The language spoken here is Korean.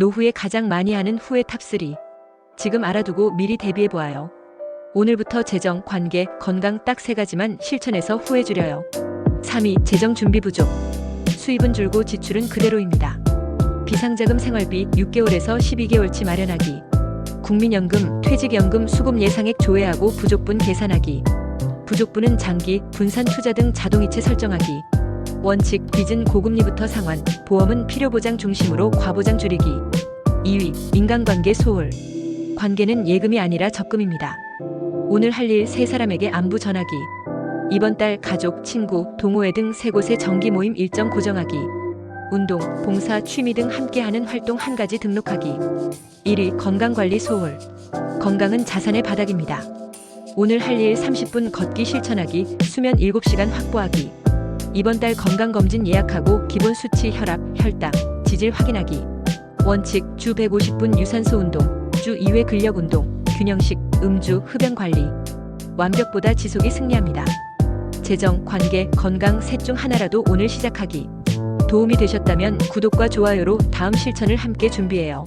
노후에 가장 많이 하는 후회 탑3. 지금 알아두고 미리 대비해 보아요. 오늘부터 재정, 관계, 건강 딱 세 가지만 실천해서 후회 줄여요. 3위 재정 준비 부족. 수입은 줄고 지출은 그대로입니다. 비상자금 생활비 6개월에서 12개월치 마련하기. 국민연금, 퇴직연금 수급 예상액 조회하고 부족분 계산하기. 부족분은 장기, 분산 투자 등 자동이체 설정하기. 원칙, 빚은 고금리부터 상환, 보험은 필요보장 중심으로 과보장 줄이기. 2위, 인간관계 소홀. 관계는 예금이 아니라 적금입니다. 오늘 할 일 세 사람에게 안부 전하기. 이번 달 가족, 친구, 동호회 등 세 곳의 정기 모임 일정 고정하기. 운동, 봉사, 취미 등 함께하는 활동 한 가지 등록하기. 1위 건강관리 소홀. 건강은 자산의 바닥입니다. 오늘 할 일 30분 걷기 실천하기, 수면 7시간 확보하기. 이번 달 건강검진 예약하고 기본 수치 혈압, 혈당, 지질 확인하기. 원칙 주 150분 유산소 운동, 주 2회 근력 운동, 균형식, 음주, 흡연 관리. 완벽보다 지속이 승리합니다. 재정, 관계, 건강 셋 중 하나라도 오늘 시작하기. 도움이 되셨다면 구독과 좋아요로 다음 실천을 함께 준비해요.